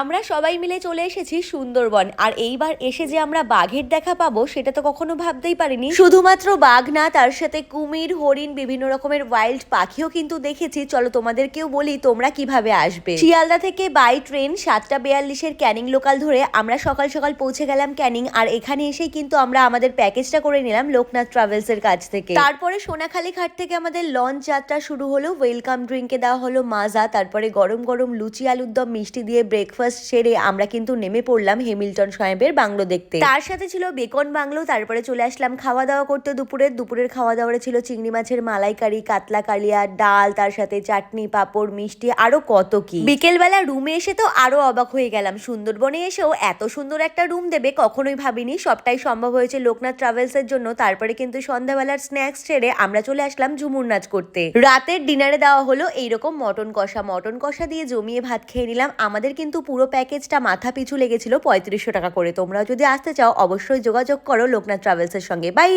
আমরা সবাই মিলে চলে এসেছি সুন্দরবন। আর এইবার এসে যে আমরা বাঘের দেখা পাবো, সেটা তো কখনো ভাবতেই পারিনি। শুধুমাত্র বাঘ না, তার সাথে কুমির, হরিণ, বিভিন্ন রকমের ওয়াইল্ড পাখিও কিন্তু দেখেছি। চলো তোমাদেরকেও বলি তোমরা কীভাবে আসবে। শিয়ালদা থেকে বাই ট্রেন সাতটা বেয়াল্লিশের ক্যানিং লোকাল ধরে আমরা সকাল সকাল পৌঁছে গেলাম ক্যানিং, আর এখানে এসেই কিন্তু আমরা আমাদের প্যাকেজটা করে নিলাম লোকনাথ ট্রাভেলস এর কাছ থেকে। তারপরে সোনাখালী ঘাট থেকে আমাদের লঞ্চ যাত্রা শুরু হলো। ওয়েলকাম ড্রিঙ্কে দেওয়া হলো মাজা, তারপরে গরম গরম লুচি আলুর দম মিষ্টি দিয়ে ব্রেকফাস্ট সেরে আমরা কিন্তু নেমে পড়লাম হেমিল্টন সাহেবের বাংলো দেখতে। তার সাথে ছিল বেকন বাংলো, তারপরে চলে আসলাম খাওয়া দাওয়া করতে দুপুরের দুপুরের খাওয়া দাওয়ারে ছিল চিংড়ি মাছের মালাইকারি, কাতলা কালিয়া, ডাল, তার সাথে চাটনি, পাঁপড়, মিষ্টি, আরও কত কি। বিকেলবেলা রুমে এসে তো আরও অবাক হয়ে গেলাম। সুন্দরবনে এসেও এত সুন্দর একটা রুম দেবে কখনোই ভাবিনি। সবটাই সম্ভব হয়েছে লোকনাথ ট্রাভেলস এর জন্য। তারপরে কিন্তু সন্ধ্যাবেলার স্ন্যাক্স ছেড়ে আমরা চলে আসলাম ঝুমুর নাচ করতে। রাতের ডিনারে দেওয়া হলো এইরকম মটন কষা। মটন কষা দিয়ে জমিয়ে ভাত খেয়ে নিলাম। আমাদের কিন্তু পুরো প্যাকেজটা মাথা পিছু লেগেছিল পঁয়ত্রিশশো টাকা করে। তোমরা যদি আসতে চাও, অবশ্যই যোগাযোগ করো লোকনাথ ট্রাভেলসের সঙ্গে। বাই